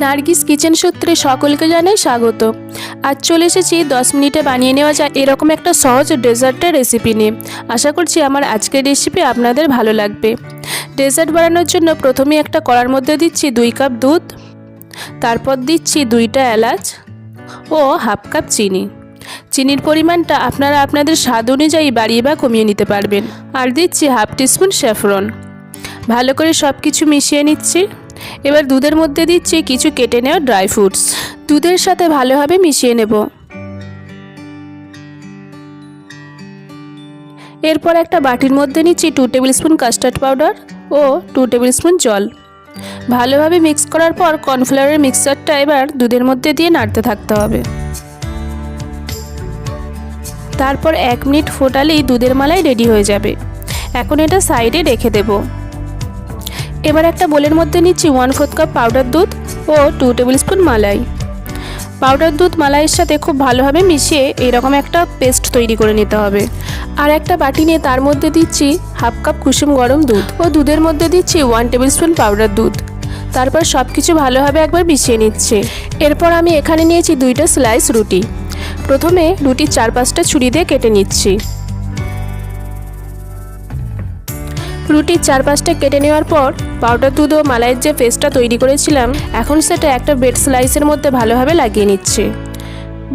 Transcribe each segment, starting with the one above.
Nargis kitchen সূত্রে সকলকে জানাই স্বাগত। আজ চলে এসেছি দশ মিনিটে বানিয়ে নেওয়া যায় এরকম একটা সহজ ডেজার্টের রেসিপি নিয়ে। আশা করছি আমার আজকের রেসিপি আপনাদের ভালো লাগবে। ডেজার্ট বানানোর জন্য প্রথমে একটা কড়ার মধ্যে দিচ্ছি দুই কাপ দুধ, তারপর দিচ্ছি দুইটা এলাচ ও হাফ কাপ চিনি। চিনির পরিমাণটা আপনারা আপনাদের স্বাদ অনুযায়ী বাড়িয়ে বা কমিয়ে নিতে পারবেন। আর দিচ্ছি হাফ টিস্পুন স্যাফরন। ভালো করে সব কিছু মিশিয়ে নিচ্ছি। এবার দুধের মধ্যে দিচ্ছি কিছু কেটে নেওয়া ড্রাই ফ্রুটস। দুধের সাথে ভালোভাবে মিশিয়ে নেব। এরপর একটা বাটির মধ্যে নিচ্ছি two tablespoon custard powder ও টু টেবিল স্পুন জল। ভালোভাবে মিক্স করার পর কর্নফ্লাওয়ারের মিক্সারটা এবার দুধের মধ্যে দিয়ে নাড়তে থাকতে হবে। তারপর এক মিনিট ফোটালেই দুধের মালাই রেডি হয়ে যাবে। এখন এটা সাইডে রেখে দেবো। এবার একটা বোলের মধ্যে নিচ্ছি ওয়ান ফোর্থ কাপ পাউডার দুধ ও টু টেবিল স্পুন মালাই। পাউডার দুধ মালাইয়ের সাথে খুব ভালোভাবে মিশিয়ে এরকম একটা পেস্ট তৈরি করে নিতে হবে। আর একটা বাটি নিয়ে তার মধ্যে দিচ্ছি হাফ কাপ কুসুম গরম দুধ ও দুধের মধ্যে দিচ্ছি ওয়ান টেবিল স্পুন পাউডার দুধ। তারপর সব কিছু ভালোভাবে একবার মিশিয়ে নিচ্ছে। এরপর আমি এখানে নিয়েছি দুইটা স্লাইস রুটি। প্রথমে রুটির চার পাঁচটা ছুরি দিয়ে কেটে নিচ্ছি। রুটির চার পাঁচটা কেটে নেওয়ার পর পাউডার দুধ ও মালাইয়ের যে পেস্টটা তৈরি করেছিলাম, এখন সেটা একটা ব্রেড স্লাইসের মধ্যে ভালোভাবে লাগিয়ে নিচ্ছে।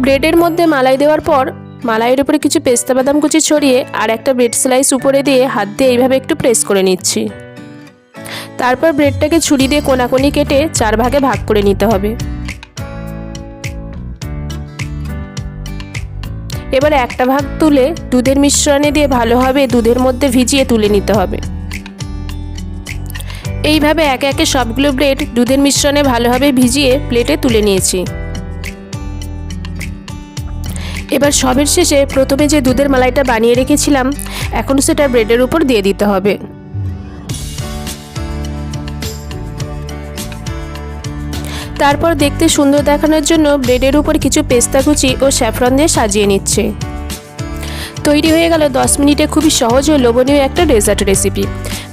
ব্রেডের মধ্যে মালাই দেওয়ার পর মালাইয়ের উপরে কিছু পেস্তা বাদাম কুচি ছড়িয়ে আর একটা ব্রেড স্লাইস উপরে দিয়ে হাত দিয়ে এইভাবে একটু প্রেস করে নিচ্ছি। তারপর ব্রেডটাকে ছুরি দিয়ে কোনাকুনি কেটে চার ভাগে ভাগ করে নিতে হবে। এবার একটা ভাগ তুলে দুধের মিশ্রণে দিয়ে ভালোভাবে দুধের মধ্যে ভিজিয়ে তুলে নিতে হবে। এইভাবে একে একে সবগুলো ব্রেড দুধের মিশ্রণে ভালোভাবে ভিজিয়ে প্লেটে তুলে নিয়েছি। এবার সবের শেষে প্রথমে যে দুধের মালাইটা বানিয়ে রেখেছিলাম, এখন সেটা ব্রেডের উপর দিয়ে দিতে হবে। তারপর দেখতে সুন্দর দেখানোর জন্য ব্রেডের উপর কিছু পেস্তা কুচি ও স্যাফরন দিয়ে সাজিয়ে নিচ্ছে। তৈরি হয়ে গেল দশ মিনিটে খুবই সহজ ও লোভনীয় একটা ডেজার্ট রেসিপি।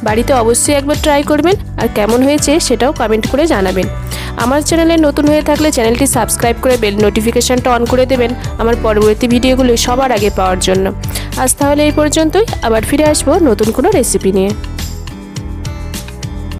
বাড়িতে অবশ্যই একবার ট্রাই করবেন আর কেমন হয়েছে সেটাও কমেন্ট করে জানাবেন। আমার চ্যানেলে নতুন হয়ে থাকলে চ্যানেলটি সাবস্ক্রাইব করে বেল নোটিফিকেশানটা অন করে দেবেন আমার পরবর্তী ভিডিওগুলো সবার আগে পাওয়ার জন্য। আজ তাহলে এই পর্যন্তই, আবার ফিরে আসব নতুন কোনো রেসিপি নিয়ে।